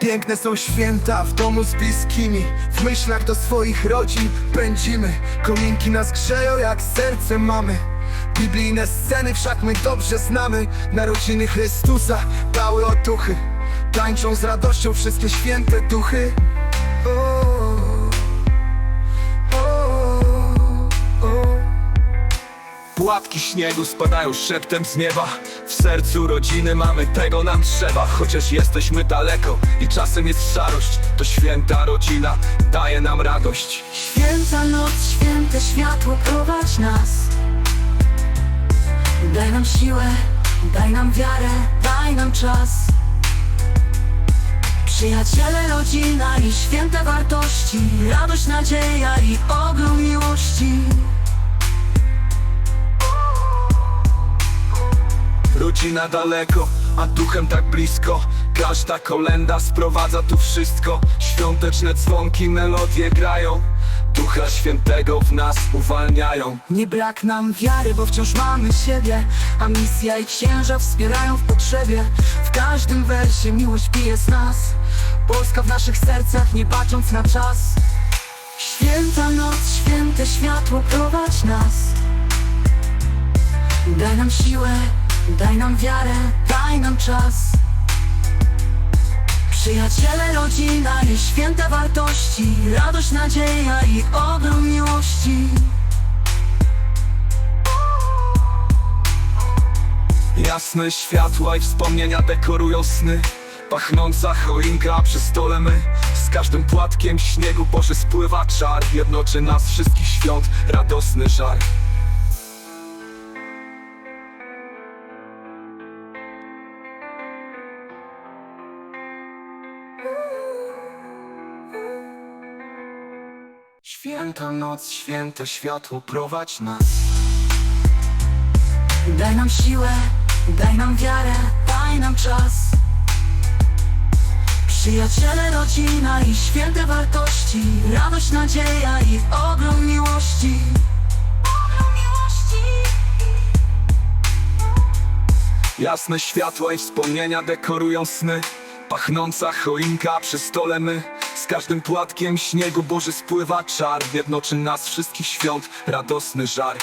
Piękne są święta w domu z bliskimi. W myślach do swoich rodzin pędzimy. Kominki nas grzeją jak serce mamy. Biblijne sceny wszak my dobrze znamy. Narodziny Chrystusa dały otuchy. Tańczą z radością wszystkie święte duchy. O, Płatki śniegu spadają szeptem z nieba. W sercu rodziny mamy, tego nam trzeba. Chociaż jesteśmy daleko i czasem jest szarość To święta rodzina daje nam radość. Święta noc, święte światło, prowadź nas. Daj nam siłę, daj nam wiarę, daj nam czas. Przyjaciele, rodzina i święte wartości Radość, nadzieja i ogrom Rodzina daleko, a duchem tak blisko. Każda kolenda sprowadza tu wszystko. Świąteczne dzwonki, melodie grają. Ducha Świętego w nas uwalniają. Nie brak nam wiary, bo wciąż mamy siebie A misja i księża wspierają w potrzebie. W każdym wersie miłość bije z nas. Polska w naszych sercach, nie bacząc na czas. Święta noc, święte światło, prowadź nas. Daj nam siłę, daj nam wiarę, daj nam czas. Przyjaciele, rodzina i święte wartości Radość, nadzieja i ogrom miłości. Jasne światła i wspomnienia dekorują sny. Pachnąca choinka przy stole my. Z każdym płatkiem śniegu Boże spływa czar. Jednoczy nas wszystkich świąt radosny żar Święta noc, święte światło prowadź nas. Daj nam siłę, daj nam wiarę, daj nam czas. Przyjaciele, rodzina i święte wartości Radość, nadzieja i ogrom miłości. Ogrom miłości. Jasne światła i wspomnienia dekorują sny Pachnąca choinka przy stole my. Z każdym płatkiem śniegu Boży spływa czar. Jednoczy nas wszystkich świąt radosny żar